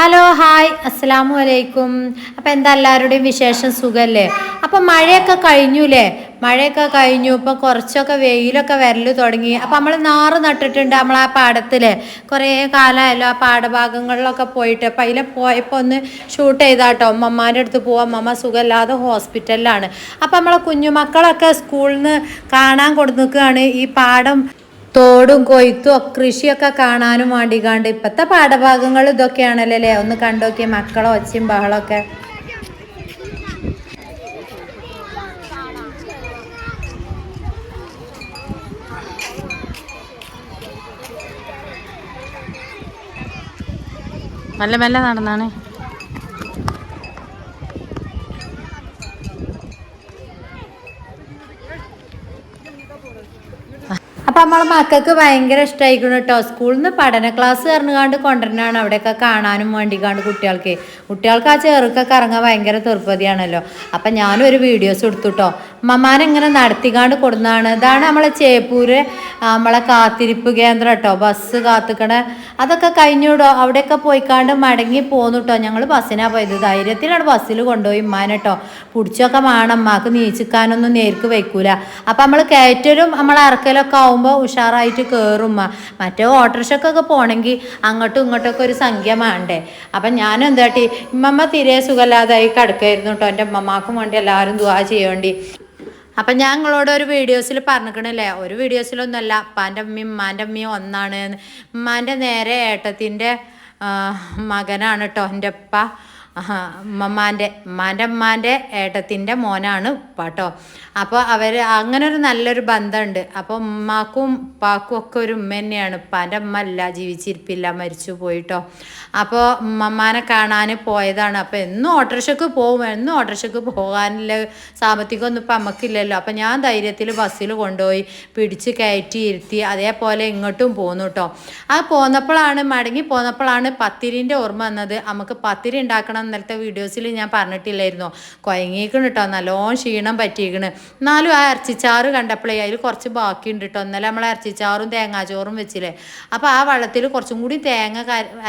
Hello hi അസ്സലാമു അലൈക്കും അപ്പം എന്താ എല്ലാവരുടെയും വിശേഷം? സുഖമല്ലേ അപ്പം മഴയൊക്കെ കഴിഞ്ഞു അല്ലേ മഴയൊക്കെ കഴിഞ്ഞു. ഇപ്പം കുറച്ചൊക്കെ വെയിലൊക്കെ വരൽ തുടങ്ങി. അപ്പം നമ്മൾ നാറ് നട്ടിട്ടുണ്ട് നമ്മൾ ആ പാടത്തിൽ കുറേ കാലമായല്ലോ ആ പാടഭാഗങ്ങളിലൊക്കെ പോയിട്ട്. അപ്പം അതിലെ പോയപ്പോൾ ഒന്ന് ഷൂട്ട് ചെയ്താട്ടോ. അമ്മമാരുടെ അടുത്ത് പോവാം. അമ്മമ്മ സുഖമില്ലാതെ ഹോസ്പിറ്റലിലാണ് അപ്പം നമ്മളെ കുഞ്ഞുമക്കളൊക്കെ സ്കൂളിൽ നിന്ന് കാണാൻ കൊടുക്കുകയാണ് ഈ പാടം തോടും കൊയ്ത്തും ഒക്കെ കൃഷിയൊക്കെ കാണാനും വേണ്ടി കണ്ട് ഇപ്പത്തെ പാഠഭാഗങ്ങൾ ഇതൊക്കെയാണല്ലോ അല്ലേ ഒന്ന് കണ്ടോക്കിയ അച്ഛൻ ഒച്ചയും ബഹളമൊക്കെ നല്ല മെല്ലെ നടന്നാണ്. അപ്പൊ നമ്മളെ മക്കൾക്ക് ഭയങ്കര ഇഷ്ടമായിരിക്കണം കേട്ടോ സ്കൂളിൽ നിന്ന് പഠന ക്ലാസ് പറഞ്ഞുകാണ്ട് കൊണ്ടുവരണാണ് അവിടെയൊക്കെ കാണാനും വേണ്ടിക്കാണ്ട് കുട്ടികൾക്ക്. കുട്ടികൾക്ക് ആ ചെറുക്കൊക്കെ ഇറങ്ങാൻ ഭയങ്കര തീർപ്പതിയാണല്ലോ. അപ്പം ഞാനൊരു വീഡിയോസ് എടുത്തു കേട്ടോ മമ്മാനെ ഇങ്ങനെ നടത്തിക്കാണ്ട് കൊടുന്നതാണ്. ഇതാണ് നമ്മളെ ചേപ്പൂര് നമ്മളെ കാത്തിരിപ്പ് കേന്ദ്രം കേട്ടോ. ബസ് കാത്തിക്കണ. അതൊക്കെ കഴിഞ്ഞുടോ അവിടെയൊക്കെ പോയിക്കാണ്ട് മടങ്ങി പോന്നു കേട്ടോ ഞങ്ങൾ ബസ്സിനാണ് പോയത്. ധൈര്യത്തിലാണ് ബസ്സിൽ കൊണ്ടുപോയി ഉമ്മാനെ കേട്ടോ പിടിച്ചൊക്കെ വേണം അമ്മാക്ക് നീച്ചിക്കാനൊന്നും നേർക്ക് വയ്ക്കൂല അപ്പം നമ്മൾ കയറ്റലും നമ്മൾ ഇറക്കലൊക്കെ ആവുമ്പോൾ ഉഷാറായിട്ട് കയറും മറ്റേ ഓട്ടോറിക്ഷക്കൊക്കെ പോകണമെങ്കിൽ അങ്ങോട്ടും ഇങ്ങോട്ടൊക്കെ ഒരു സംഖ്യ വേണ്ടേ അപ്പം ഞാൻ എന്താട്ടി ഉമ്മമ്മ തീരെ സുഖമില്ലാതായി കിടക്കായിരുന്നു കേട്ടോ എന്റെ അമ്മമാക്കും വേണ്ടി എല്ലാവരും ദുവാ ചെയ്യേണ്ടി. അപ്പം ഞാൻ നിങ്ങളോട് ഒരു വീഡിയോസിൽ പറഞ്ഞിക്കണല്ലേ? ഒരു വീഡിയോസിലൊന്നുമല്ല അപ്പാന്റെ അമ്മയും ഉമ്മാന്റെ അമ്മയും ഒന്നാണ്. ഉമ്മാന്റെ നേരെ ഏട്ടത്തിന്റെ മകനാണ് കേട്ടോ എന്റെ ഉപ്പ. ഉമ്മമാന്റെ ഉമ്മാന്റെ ഉമ്മാന്റെ ഏട്ടത്തിന്റെ മോനാണ് ഉപ്പ കേട്ടോ അപ്പോൾ അവർ അങ്ങനെ ഒരു നല്ലൊരു ബന്ധമുണ്ട് അപ്പോൾ ഉമ്മാക്കും ഉപ്പാക്കും ഒക്കെ ഒരു ഉമ്മ തന്നെയാണ്. ഉപ്പാന്റെ ഉമ്മ അല്ല ജീവിച്ചിരിപ്പില്ല മരിച്ചു പോയിട്ടോ. അപ്പോൾ ഉമ്മമാനെ കാണാൻ പോയതാണ്. അപ്പോൾ എന്നും ഓട്ടോറിക്ഷക്ക് പോകും എന്നും ഓട്ടോറിക്ഷക്ക് പോകാനില്ല സാമ്പത്തികമൊന്നും ഇപ്പം നമുക്കില്ലല്ലോ അപ്പം ഞാൻ ധൈര്യത്തിൽ ബസ്സിൽ കൊണ്ടുപോയി പിടിച്ച് കയറ്റി ഇരുത്തി അതേപോലെ ഇങ്ങോട്ടും പോന്നു കേട്ടോ ആ പോന്നപ്പോഴാണ് മടങ്ങി പോന്നപ്പോഴാണ് പത്തിരിന്റെ ഓർമ്മ വന്നത്. നമുക്ക് പത്തിരി ഉണ്ടാക്കണം എന്നത്തെ വീഡിയോസിൽ ഞാൻ പറഞ്ഞിട്ടില്ലായിരുന്നോ. കുഴങ്ങിക്കണ് കേട്ടോ നല്ലോണം ക്ഷീണം പറ്റിയിരിക്കണ് എന്നാലും ആ ഇറച്ചിച്ചാറ് കണ്ടപ്പോഴേ അതിൽ കുറച്ച് ബാക്കിയുണ്ട് കേട്ടോ ഇന്നലെ നമ്മൾ ഇറച്ചിച്ചാറും തേങ്ങാച്ചോറും വെച്ചില്ലേ. അപ്പോൾ ആ വെള്ളത്തിൽ കുറച്ചും കൂടി തേങ്ങ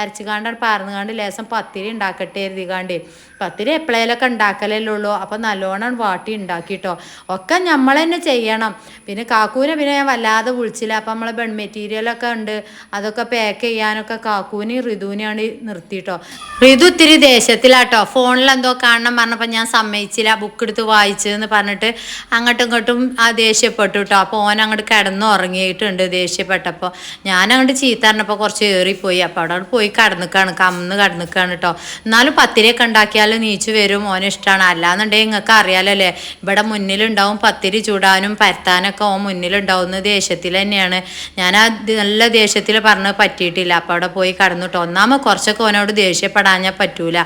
അരച്ചുകാണ്ടാണ് പറന്നുകാണ്ട് ലേശം പത്തിരി ഉണ്ടാക്കട്ടെ എഴുതികാണ്ട് പത്തിരി എപ്പോഴേലൊക്കെ ഉണ്ടാക്കലല്ലേ ഉള്ളൂ. അപ്പോൾ നല്ലോണം വാട്ടി ഉണ്ടാക്കിട്ടോ ഒക്കെ നമ്മൾ തന്നെ ചെയ്യണം. പിന്നെ കാക്കൂനെ പിന്നെ ഞാൻ വല്ലാതെ വിളിച്ചില്ല. അപ്പം നമ്മളെ ബെൺ മെറ്റീരിയലൊക്കെ ഉണ്ട് അതൊക്കെ പാക്ക് ചെയ്യാനൊക്കെ കാക്കൂനെ ഋതുവിനെയാണ് നിർത്തിയിട്ടോ ഋതു ഇത്തിരി ദേശത്തിലാട്ടോ ഫോണിൽ എന്തോ കാണണം പറഞ്ഞപ്പോൾ ഞാൻ സമ്മതിച്ചില്ല. ബുക്ക് എടുത്ത് വായിച്ചതെന്ന് പറഞ്ഞിട്ട് അങ്ങോട്ടും ഇങ്ങോട്ടും ആ ദേഷ്യപ്പെട്ടു കേട്ടോ അപ്പോൾ ഓൻ അങ്ങോട്ട് കിടന്നു ഉറങ്ങിയിട്ടുണ്ട് ദേഷ്യപ്പെട്ടപ്പോൾ ഞാൻ അങ്ങോട്ട് ചീത്ത പറഞ്ഞപ്പോൾ കുറച്ച് ഏറിപ്പോയി. അപ്പോൾ അവിടെ പോയി കടന്നിക്കാണ്. കമ്മന്ന് കടന്നിക്കാണ് കേട്ടോ എന്നാലും പത്തിരിയൊക്കെ ഉണ്ടാക്കിയാൽ നീച്ചു വരും ഓന് ഇഷ്ടമാണ് അല്ലാന്നുണ്ടെങ്കിൽ നിങ്ങൾക്ക് അറിയാലോ അല്ലേ ഇവിടെ മുന്നിലുണ്ടാവും പത്തിരി ചൂടാനും പരത്താനൊക്കെ ഓൻ മുന്നിലുണ്ടാവുന്ന ദേഷ്യത്തിൽ തന്നെയാണ്. ഞാൻ ആ നല്ല ദേഷ്യത്തിൽ പറഞ്ഞ് പറ്റിയിട്ടില്ല. അപ്പോൾ അവിടെ പോയി കടന്നിട്ട്. ഒന്നാമ ഒന്നാമത് കുറച്ചൊക്കെ ഓനോട് ദേഷ്യപ്പെടാഞ്ഞാൽ പറ്റൂല.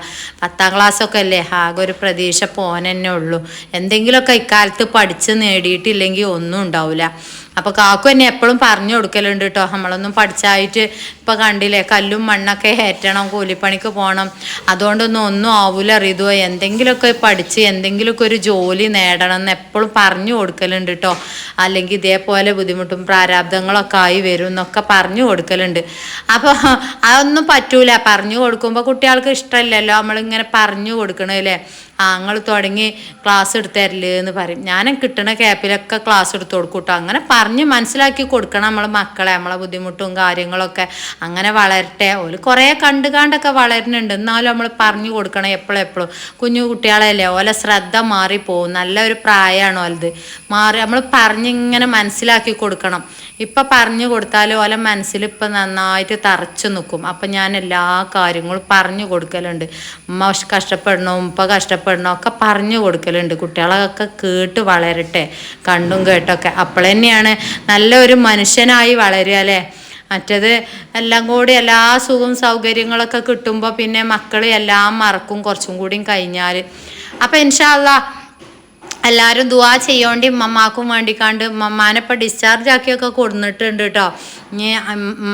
പത്താം ക്ലാസ്സൊക്കെ അല്ലേ ആകെ ഒരു പ്രതീക്ഷ പോനെന്നെ ഉള്ളൂ. എന്തെങ്കിലുമൊക്കെ ഇക്കാലത്ത് പഠിച്ച് നേടിയിട്ടില്ലെങ്കിൽ ഒന്നും ഉണ്ടാവില്ല അപ്പോൾ കാക്കു എന്നെ എപ്പോഴും പറഞ്ഞു കൊടുക്കലുണ്ട് കേട്ടോ നമ്മളൊന്നും പഠിച്ചായിട്ട് ഇപ്പം കണ്ടില്ലേ കല്ലും മണ്ണൊക്കെ ഏറ്റണം കൂലിപ്പണിക്ക് പോകണം അതുകൊണ്ടൊന്നും ഒന്നും ആവൂല അറിയതോ എന്തെങ്കിലുമൊക്കെ പഠിച്ച് എന്തെങ്കിലുമൊക്കെ ഒരു ജോലി നേടണം എന്ന് എപ്പോഴും പറഞ്ഞു കൊടുക്കലുണ്ട് കേട്ടോ അല്ലെങ്കിൽ ഇതേപോലെ ബുദ്ധിമുട്ടും പ്രാരാബ്ദങ്ങളൊക്കെ ആയി വരും എന്നൊക്കെ പറഞ്ഞു കൊടുക്കലുണ്ട്. അപ്പോൾ അതൊന്നും പറ്റൂല. പറഞ്ഞു കൊടുക്കുമ്പോൾ കുട്ടികൾക്ക് ഇഷ്ടമില്ലല്ലോ. നമ്മളിങ്ങനെ പറഞ്ഞു കൊടുക്കണല്ലേ ആ നിങ്ങൾ തുടങ്ങി ക്ലാസ് എടുത്തരൽ എന്ന് പറയും. ഞാൻ കിട്ടണ ക്യാപ്പിലൊക്കെ ക്ലാസ് എടുത്ത് കൊടുക്കും കേട്ടോ അങ്ങനെ പറഞ്ഞ് മനസ്സിലാക്കി കൊടുക്കണം നമ്മളെ മക്കളെ നമ്മളെ ബുദ്ധിമുട്ടും കാര്യങ്ങളൊക്കെ. അങ്ങനെ വളരട്ടെ. ഒരു കുറേ കണ്ടുകാണ്ടൊക്കെ വളരുന്നുണ്ട്. എന്നാലും നമ്മൾ പറഞ്ഞു കൊടുക്കണം എപ്പോഴും എപ്പോഴും കുഞ്ഞു കുട്ടികളല്ലേ ഓലെ ശ്രദ്ധ മാറിപ്പോവും നല്ല ഒരു പ്രായമാണ് ഓലത്. മാറി നമ്മൾ പറഞ്ഞിങ്ങനെ മനസ്സിലാക്കി കൊടുക്കണം. ഇപ്പം പറഞ്ഞു കൊടുത്താലും ഓലെ മനസ്സിൽ ഇപ്പം നന്നായിട്ട് തറച്ചു നിൽക്കും അപ്പം ഞാൻ എല്ലാ കാര്യങ്ങളും പറഞ്ഞു കൊടുക്കലുണ്ട്. ഉമ്മ കഷ്ടപ്പെടണോ ഉപ്പ കഷ്ടപ്പെടണോ ഒക്കെ പറഞ്ഞു കൊടുക്കലുണ്ട്. കുട്ടികളൊക്കെ കേട്ട് വളരട്ടെ. കണ്ടും കേട്ടൊക്കെ. അപ്പോൾ തന്നെയാണ് നല്ലൊരു മനുഷ്യനായി വളരുക അല്ലേ? മറ്റത് എല്ലാം കൂടി എല്ലാ സുഖവും സൗകര്യങ്ങളൊക്കെ കിട്ടുമ്പോൾ പിന്നെ മക്കൾ എല്ലാം മറക്കും കുറച്ചും കൂടിയും കഴിഞ്ഞാൽ അപ്പം ഇൻഷാല്ല എല്ലാവരും ദുവാ ചെയ്യോണ്ടി മമ്മാക്കും വേണ്ടിക്കാണ്ട് മമ്മാനെ ഇപ്പം ഡിസ്ചാർജ് ആക്കിയൊക്കെ കൊടുന്നിട്ടുണ്ട് കേട്ടോ ഇനി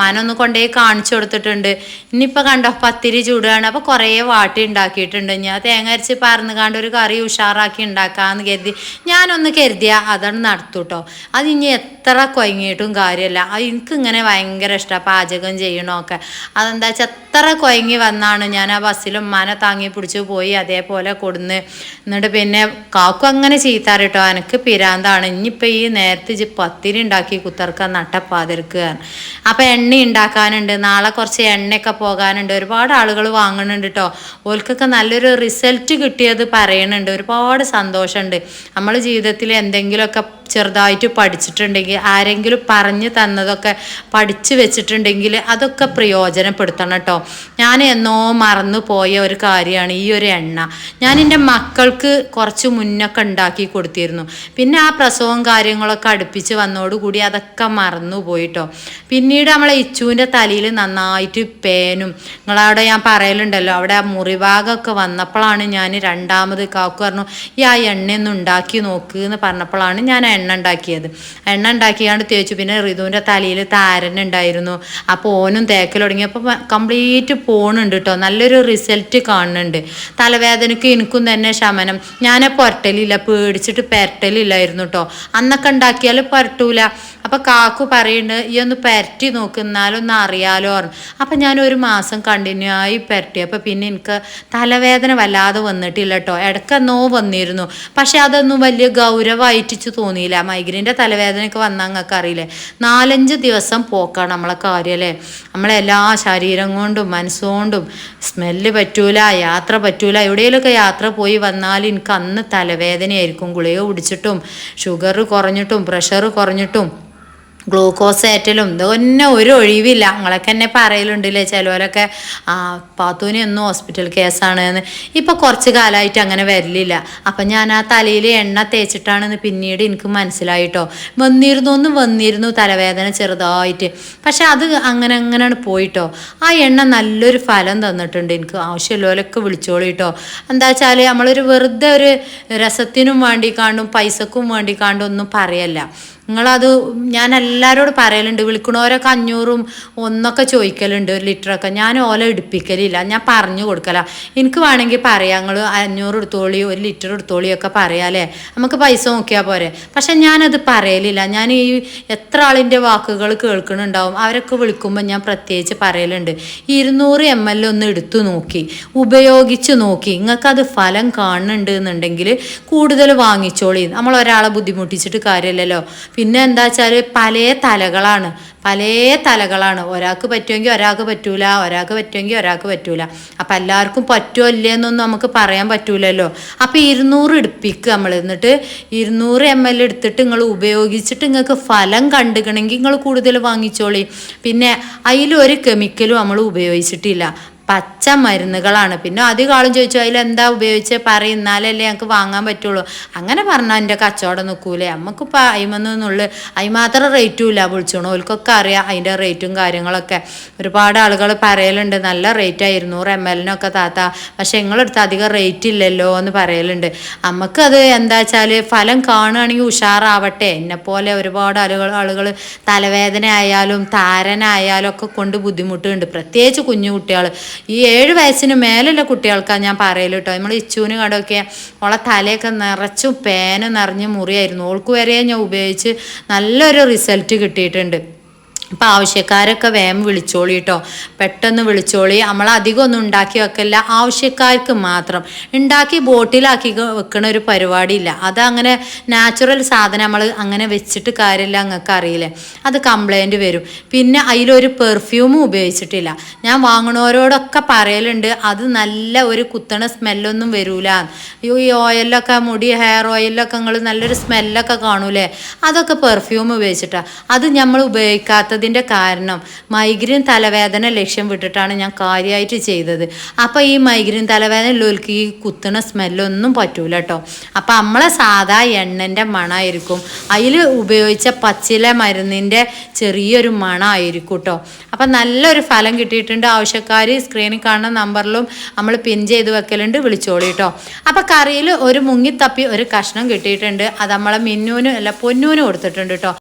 മനൊന്ന് കൊണ്ടേ കാണിച്ചു കൊടുത്തിട്ടുണ്ട്. ഇനിയിപ്പോൾ കണ്ടോ പത്തിരി ചൂടുകയാണ് അപ്പോൾ കുറേ വാട്ടി ഉണ്ടാക്കിയിട്ടുണ്ട്. ഞാൻ തേങ്ങ അരച്ച് പറന്ന് കാണ്ട് ഒരു കറി ഉഷാറാക്കി ഉണ്ടാക്കാമെന്ന് കരുതി. ഞാനൊന്ന് കരുതിയ അതാണ് നടത്തു കേട്ടോ അത് ഇനി എത്ര കൊയങ്ങിയിട്ടും കാര്യമല്ല അത് എനിക്ക് ഇങ്ങനെ ഭയങ്കര ഇഷ്ടമാണ് പാചകം ചെയ്യണമൊക്കെ. അതെന്താ വെച്ചാൽ എത്ര കൊയങ്ങി വന്നാണ് ഞാൻ ആ ബസ്സിലും ഉമ്മാനെ താങ്ങി പിടിച്ച് പോയി അതേപോലെ കൊടുന്ന്. എന്നിട്ട് പിന്നെ കാക്കു അങ്ങനെ ചീത്താറിട്ടോ എനിക്ക് പിരാന്താണ്. ഇനിയിപ്പോൾ ഈ നേരത്തെ പത്തിരി ഉണ്ടാക്കി കുത്തർക്കാൻ നട്ടപ്പാതിരിക്കുക അപ്പം എണ്ണ ഉണ്ടാക്കാനുണ്ട് നാളെ കുറച്ച് എണ്ണയൊക്കെ പോകാനുണ്ട്. ഒരുപാട് ആളുകൾ വാങ്ങുന്നുണ്ട് കേട്ടോ ഓൽക്കൊക്കെ നല്ലൊരു റിസൾട്ട് കിട്ടിയത് പറയുന്നുണ്ട് ഒരുപാട് സന്തോഷമുണ്ട് നമ്മൾ ജീവിതത്തിൽ എന്തെങ്കിലുമൊക്കെ ചെറുതായിട്ട് പഠിച്ചിട്ടുണ്ടെങ്കിൽ ആരെങ്കിലും പറഞ്ഞു തന്നതൊക്കെ പഠിച്ചു വെച്ചിട്ടുണ്ടെങ്കിൽ അതൊക്കെ പ്രയോജനപ്പെടുത്തണം കേട്ടോ. ഞാൻ എന്നോ മറന്നു പോയ ഒരു കാര്യമാണ് ഈ ഒരു എണ്ണ. ഞാൻ എന്റെ മക്കൾക്ക് കുറച്ച് മുന്നൊക്കെ ഉണ്ടാക്കി കൊടുത്തിരുന്നു. പിന്നെ ആ പ്രസവവും കാര്യങ്ങളൊക്കെ അടുപ്പിച്ച് വന്നോടുകൂടി അതൊക്കെ മറന്നു പോയിട്ടോ പിന്നീട് നമ്മളെ ഇച്ചുവിന്റെ തലയിൽ നന്നായിട്ട് പേനും നിങ്ങളവിടെ ഞാൻ പറയലുണ്ടല്ലോ അവിടെ ആ മുറിഭാഗമൊക്കെ വന്നപ്പോഴാണ് ഞാൻ രണ്ടാമത് കാക്കു പറഞ്ഞു ഈ ആ എണ്ണയൊന്നും ഉണ്ടാക്കി നോക്ക് എന്ന് പറഞ്ഞപ്പോഴാണ് ഞാൻ എണ്ണ ഉണ്ടാക്കിയത്. എണ്ണ ഉണ്ടാക്കിയാണ്ട് തേച്ചു. പിന്നെ ഋതുവിന്റെ തലയിൽ താരൻ ഉണ്ടായിരുന്നു. അപ്പോൾ ഓനും തേക്കൽ തുടങ്ങിയപ്പോൾ കംപ്ലീറ്റ് പോണുണ്ട് കേട്ടോ നല്ലൊരു റിസൾട്ട് കാണുന്നുണ്ട്. തലവേദനയ്ക്ക് എനിക്കും തന്നെ ശമനം. ഞാൻ പുരട്ടലില്ല. പേടിച്ചിട്ട് പെരട്ടലില്ലായിരുന്നു കേട്ടോ അന്നൊക്കെ ഉണ്ടാക്കിയാൽ പുരട്ടൂല. അപ്പോൾ കാക്കു പറയുന്നുണ്ട് ഈ ഒന്ന് പെരട്ടി നോക്ക്. എന്നാലൊന്ന് അറിയാലോ അപ്പം ഞാൻ ഒരു മാസം കണ്ടിന്യൂ ആയി പെരട്ടി. അപ്പോൾ പിന്നെ എനിക്ക് തലവേദന വല്ലാതെ വന്നിട്ടില്ല കേട്ടോ ഇടക്കെന്നോ വന്നിരുന്നു. പക്ഷെ അതൊന്നും വലിയ ഗൗരവമായിട്ടിച്ച് തോന്നിയില്ല. മൈഗ്രീന്റെ തലവേദനയൊക്കെ വന്നാൽ നിങ്ങൾക്ക് അറിയില്ലേ? നാലഞ്ച് ദിവസം പോക്കാണ് നമ്മളെ കാര്യം അല്ലേ? നമ്മളെല്ലാ ശരീരം കൊണ്ടും മനസ്സുകൊണ്ടും സ്മെല്ല് പറ്റൂല യാത്ര പറ്റൂല. എവിടെയെങ്കിലുമൊക്കെ യാത്ര പോയി വന്നാൽ എനിക്ക് അന്ന് തലവേദനയായിരിക്കും. ഗുളിക കുടിച്ചിട്ടും ഷുഗർ കുറഞ്ഞിട്ടും പ്രഷർ കുറഞ്ഞിട്ടും ഗ്ലൂക്കോസ് ഏറ്റലും ഇതൊന്നെ ഒരു ഒഴിവില്ല. നിങ്ങളൊക്കെ എന്നെ പറയലുണ്ടല്ലേ ചിലവരൊക്കെ ആ പാത്തൂന് ഒന്നും ഹോസ്പിറ്റൽ കേസാണ് എന്ന് ഇപ്പം കുറച്ച് കാലമായിട്ട് അങ്ങനെ വരലില്ല. അപ്പം ഞാൻ ആ തലയിൽ എണ്ണ തേച്ചിട്ടാണെന്ന് പിന്നീട് എനിക്ക് മനസ്സിലായിട്ടോ. വന്നിരുന്നു ഒന്നും വന്നിരുന്നു തലവേദന ചെറുതായിട്ട്. പക്ഷെ അത് അങ്ങനെ അങ്ങനെയാണ് പോയിട്ടോ. ആ എണ്ണ നല്ലൊരു ഫലം തന്നിട്ടുണ്ട് എനിക്ക്. ആവശ്യമുള്ളവരൊക്കെ വിളിച്ചോളിട്ടോ. എന്താ വെച്ചാൽ നമ്മളൊരു വെറുതെ ഒരു രസത്തിനും വേണ്ടി കാണും പൈസക്കും വേണ്ടി കാണും ഒന്നും പറയല്ല. നിങ്ങളത് ഞാൻ എല്ലാവരോടും പറയലുണ്ട്. വിളിക്കണവരൊക്കെ അഞ്ഞൂറും ഒന്നൊക്കെ ചോദിക്കലുണ്ട് ഒരു ലിറ്ററൊക്കെ. ഞാൻ ഓല എടുപ്പിക്കലില്ല. ഞാൻ പറഞ്ഞു കൊടുക്കല. എനിക്ക് വേണമെങ്കിൽ പറയാം. നിങ്ങൾ അഞ്ഞൂറ് എടുത്തോളി ഒരു ലിറ്റർ എടുത്തോളി ഒക്കെ പറയാല്ലേ നമുക്ക് പൈസ നോക്കിയാൽ പോരെ. പക്ഷെ ഞാനത് പറയലില്ല. ഞാൻ ഈ എത്ര ആളിന്റെ വാക്കുകൾ കേൾക്കുന്നുണ്ടാവും. അവരൊക്കെ വിളിക്കുമ്പോൾ ഞാൻ പ്രത്യേകിച്ച് പറയലുണ്ട്. ഇരുന്നൂറ് എം എൽ ഒന്ന് എടുത്തു നോക്കി. ഉപയോഗിച്ച് നോക്കി. നിങ്ങൾക്കത് ഫലം കാണുന്നുണ്ട് എന്നുണ്ടെങ്കിൽ കൂടുതൽ വാങ്ങിച്ചോളി നമ്മൾ ഒരാളെ ബുദ്ധിമുട്ടിച്ചിട്ട് കാര്യമില്ലല്ലോ. പിന്നെ എന്താ വെച്ചാൽ പല തലകളാണ്. പല തലകളാണ്. ഒരാൾക്ക് പറ്റുമെങ്കിൽ ഒരാൾക്ക് പറ്റൂല ഒരാൾക്ക് പറ്റുമെങ്കിൽ ഒരാൾക്ക് പറ്റൂല. അപ്പം എല്ലാവർക്കും പറ്റുമോ ഇല്ലയെന്നൊന്നും നമുക്ക് പറയാൻ പറ്റൂലല്ലോ. അപ്പോൾ ഇരുന്നൂറ് എടുപ്പിക്കുക നമ്മൾ എന്നിട്ട് ഇരുന്നൂറ് എം എൽ എടുത്തിട്ട് നിങ്ങൾ ഉപയോഗിച്ചിട്ട് നിങ്ങൾക്ക് ഫലം കണ്ടുകണമെങ്കിൽ നിങ്ങൾ കൂടുതൽ വാങ്ങിച്ചോളി. പിന്നെ അതിലൊരു കെമിക്കലും നമ്മൾ ഉപയോഗിച്ചിട്ടില്ല. പച്ച മരുന്നുകളാണ് പിന്നെ അധികം ആളും ചോദിച്ചു അതിൽ എന്താ ഉപയോഗിച്ച്? പറയും എന്നാലല്ലേ ഞങ്ങൾക്ക് വാങ്ങാൻ പറ്റുള്ളൂ. അങ്ങനെ പറഞ്ഞാൽ എന്റെ കച്ചവടം നിൽക്കൂലേ? നമുക്കിപ്പോൾ അയിമെന്നുള്ള അതിന് മാത്രം റേറ്റും ഇല്ല. വിളിച്ചോണു. ഓൽക്കൊക്കെ അറിയാം അതിന്റെ റേറ്റും കാര്യങ്ങളൊക്കെ. ഒരുപാട് ആളുകൾ പറയലുണ്ട് നല്ല റേറ്റ് ആയിരുന്നു ഇരുന്നൂറ് എം എല്ലിനൊക്കെ താത്ത. പക്ഷെ നിങ്ങളെടുത്ത് അധികം റേറ്റ് ഇല്ലല്ലോ എന്ന് പറയലുണ്ട്. നമുക്കത് എന്താ വെച്ചാൽ ഫലം കാണുകയാണെങ്കിൽ ഉഷാറാവട്ടെ. എന്നെപ്പോലെ ഒരുപാട് ആളുകൾ ആളുകൾ തലവേദന ആയാലും താരനായാലും ഒക്കെ കൊണ്ട് ബുദ്ധിമുട്ടുണ്ട്. പ്രത്യേകിച്ച് കുഞ്ഞു കുട്ടികൾ ഈ ഏഴ് വയസ്സിന് മേലുള്ള കുട്ടികൾക്കാണ് ഞാൻ പറയൽ കേട്ടോ. നമ്മൾ ഇച്ചൂന് കടമൊക്കെ ഓളെ തലയൊക്കെ നിറച്ചും പേന നിറഞ്ഞ് മുറിയായിരുന്നു. ഓൾക്ക് വരെ ഞാൻ ഉപയോഗിച്ച് നല്ലൊരു റിസൾട്ട് കിട്ടിയിട്ടുണ്ട്. അപ്പം ആവശ്യക്കാരൊക്കെ വേഗം വിളിച്ചോളി കേട്ടോ പെട്ടെന്ന് വിളിച്ചോളി. നമ്മൾ അധികം ഒന്നും ഉണ്ടാക്കി വെക്കല്ല. ആവശ്യക്കാർക്ക് മാത്രം. ഉണ്ടാക്കി ബോട്ടിലാക്കി വെക്കണ ഒരു പരിപാടിയില്ല. അത് അങ്ങനെ നാച്ചുറൽ സാധനം നമ്മൾ അങ്ങനെ വെച്ചിട്ട് കാര്യമില്ല നിങ്ങൾക്ക് അറിയില്ലേ. അത് കംപ്ലൈന്റ് വരും. പിന്നെ അതിലൊരു പെർഫ്യൂമും ഉപയോഗിച്ചിട്ടില്ല. ഞാൻ വാങ്ങണവരോടൊക്കെ പറയലുണ്ട്. അത് നല്ല ഒരു കുത്തണ സ്മെല്ലൊന്നും വരൂല. ഈ ഓയിലൊക്കെ മുടി ഹെയർ ഓയിലൊക്കെ നിങ്ങൾ നല്ലൊരു സ്മെല്ലൊക്കെ കാണൂലേ. അതൊക്കെ പെർഫ്യൂം ഉപയോഗിച്ചിട്ടാണ് അത് നമ്മൾ ഉപയോഗിക്കാത്ത ചെയ്തതിന്റെ കാരണം മൈഗ്രെയിൻ തലവേദന ലക്ഷ്യം വിട്ടിട്ടാണ് ഞാൻ കാര്യമായിട്ട് ചെയ്തത്. അപ്പോൾ ഈ മൈഗ്രെയിൻ തലവേദന ഉള്ളവർക്ക് ഈ കുത്തണ സ്മെല്ലൊന്നും പറ്റൂല കേട്ടോ. അപ്പോൾ നമ്മളെ സാധാ എണ്ണന്റെ മണമായിരിക്കും. അതിൽ ഉപയോഗിച്ച പച്ചില മരുന്നിന്റെ ചെറിയൊരു മണമായിരിക്കും കേട്ടോ. അപ്പം നല്ലൊരു ഫലം കിട്ടിയിട്ടുണ്ട്. ആവശ്യക്കാർ സ്ക്രീനിൽ കാണുന്ന നമ്പറിലും നമ്മൾ പിൻ ചെയ്ത് വെക്കലുണ്ട്. വിളിച്ചോളി കേട്ടോ. അപ്പം കറിയിൽ ഒരു മുങ്ങിത്തപ്പി ഒരു കഷ്ണം കിട്ടിയിട്ടുണ്ട്. അത് നമ്മളെ മിന്നൂനും അല്ല പൊന്നൂനും കൊടുത്തിട്ടുണ്ട് കേട്ടോ.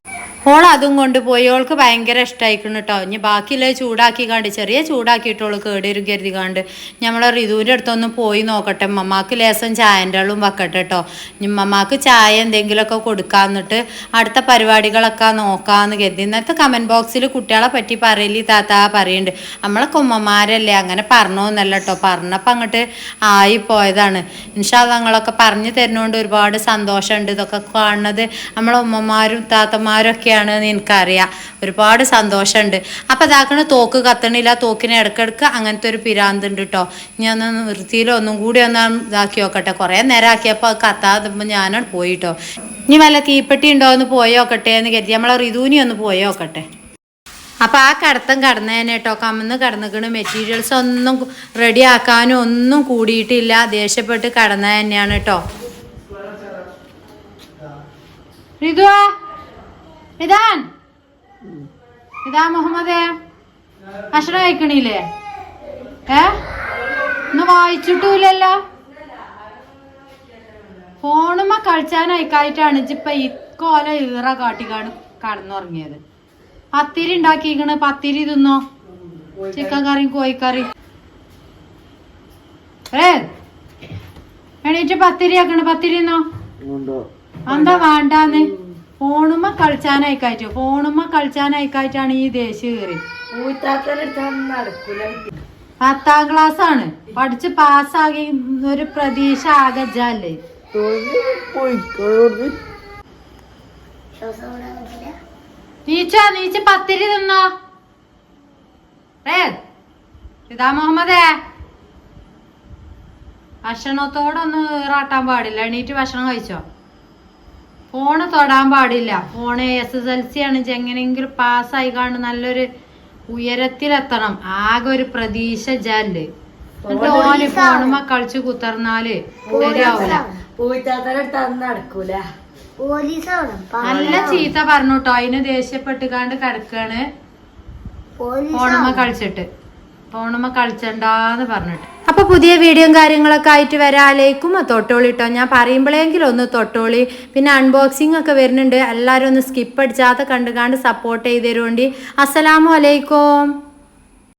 ഓൾ അതും കൊണ്ടുപോയി ഓൾക്ക് ഭയങ്കര ഇഷ്ടമായിക്കണം കേട്ടോ ഇനി ബാക്കിയുള്ളത് ചൂടാക്കി കണ്ട് ചെറിയ ചൂടാക്കിയിട്ടോൾ കേടരും കരുതി കണ്ട്. നമ്മളെ ഋതുവിന്റെ അടുത്തൊന്ന് പോയി നോക്കട്ടെ. മമ്മാക്ക് ലേസം ചായന്റെ ആളും വെക്കട്ടെ കേട്ടോ ഇനി മമ്മാക്ക് ചായ എന്തെങ്കിലുമൊക്കെ കൊടുക്കാന്നിട്ട് അടുത്ത പരിപാടികളൊക്കെ നോക്കാമെന്ന് കരുതി. ഇന്നത്തെ കമന്റ് ബോക്സിൽ കുട്ടികളെ പറ്റി പറയലി താത്ത പറയുന്നുണ്ട് നമ്മളെ കൊമ്മമാരല്ലേ അങ്ങനെ പറഞ്ഞോന്നല്ല കേട്ടോ പറഞ്ഞപ്പോൾ അങ്ങോട്ട് ആയി പോയതാണ് ഇൻഷാ നിങ്ങളൊക്കെ പറഞ്ഞു തരുന്നതുകൊണ്ട് ഒരുപാട് സന്തോഷമുണ്ട്. ഇതൊക്കെ കാണുന്നത് നമ്മളെ ഉമ്മമാരും താത്തമാരും എന്ന് എനിക്കറിയാം. ഒരുപാട് സന്തോഷമുണ്ട്. അപ്പം അതാക്കണ തോക്ക് കത്തണില്ല തോക്കിനെ ഇടക്കിടക്ക് അങ്ങനത്തെ ഒരു പിരാന്ത് ഉണ്ട് കേട്ടോ ഞാൻ ഒന്ന് നിർത്തിയിലോ ഒന്നും കൂടി ഒന്ന് ഇതാക്കി നോക്കട്ടെ. കുറേ നേരം ആക്കിയപ്പോൾ കത്താതുമ്പോൾ ഞാനാണ് പോയിട്ടോ ഇനി വല്ല തീപ്പെട്ടി ഉണ്ടോ എന്ന് പോയി നോക്കട്ടെ എന്ന് കരുതി. നമ്മളെ ഋതുവിനി ഒന്ന് പോയി നോക്കട്ടെ. അപ്പം ആ കടത്തം കടന്നേനെ കേട്ടോ കമ്മന്ന് കടന്നിക്കണ് മെറ്റീരിയൽസ് ഒന്നും റെഡി ആക്കാനും ഒന്നും കൂടിയിട്ടില്ല. ദേഷ്യപ്പെട്ട് കടന്ന തന്നെയാണ് കേട്ടോ ഋതുവാ ഇതാൻ ഇതാ മുഹമ്മദ് അക്ഷരം അയക്കണില്ലേ ഏ? ഒന്ന് വായിച്ചിട്ടൂലല്ലോ? ഫോണുമ്മ കളിച്ചാൻ ഇപ്പൊ ഇക്കോല ഈറ കാട്ടിക്കാണ് കടന്നുറങ്ങിയത്. പത്തിരി ഉണ്ടാക്കിക്കണ് പത്തിരി തിന്നോ? ചിക്കൻ കറിയും കോഴിക്കറി. ഏ? എണീറ്റ് പത്തിരി ആക്കണ് പത്തിരി തിന്നോ? എന്താ വേണ്ടാന്ന്? ഫോണുമ്മ കളിച്ചാനയക്കാറ്റു? ഫോണുമ്മ കളിച്ചാനയക്കായിട്ടാണ് ഈ ദേശീയ കയറി. പത്താം ക്ലാസ് ആണ് പഠിച്ച് പാസ്സാകി ഒരു പ്രതീക്ഷ ആകജല്ലേ നീച്ച നീച്ച പത്തിരി തിന്നോ. ഏ ഇതാ മുഹമ്മദേ. ഭക്ഷണത്തോടൊന്നും റാട്ടാൻ പാടില്ല. എണീറ്റ് ഭക്ഷണം കഴിച്ചോ? ഫോണ് തൊടാൻ പാടില്ല. Phone S S L C ആണ്. എങ്ങനെയെങ്കിലും പാസ്സായി കാണും നല്ലൊരു ഉയരത്തിലെത്തണം. ആകെ ഒരു പ്രതീക്ഷ ജല്ല് എന്നിട്ട് ഓന് ഫോണുമ്മ കളിച്ച് കുത്തർന്നാൽ ശരിയാവൂല. നല്ല ചീത്ത പറഞ്ഞു കേട്ടോ അതിന് ദേഷ്യപ്പെട്ടുകാണ്ട് കിടക്കാണ്. ഫോണുമ്മ കളിച്ചിട്ട്. ഫോണുമ്മ കളിച്ചണ്ടാന്ന് പറഞ്ഞിട്ട്. അപ്പൊ പുതിയ വീഡിയോയും കാര്യങ്ങളൊക്കെ ആയിട്ട് വരാലേക്കും. തൊട്ടോളി കേട്ടോ ഞാൻ പറയുമ്പോഴെങ്കിലും ഒന്ന് തൊട്ടോളി. പിന്നെ അൺബോക്സിംഗ് ഒക്കെ വരുന്നുണ്ട്. എല്ലാവരും ഒന്ന് സ്കിപ്പ് അടിച്ചാതെ കണ്ടുകാണ്ട് സപ്പോർട്ട് ചെയ്ത് തരുവേണ്ടി അസ്സലാമു അലൈക്കും.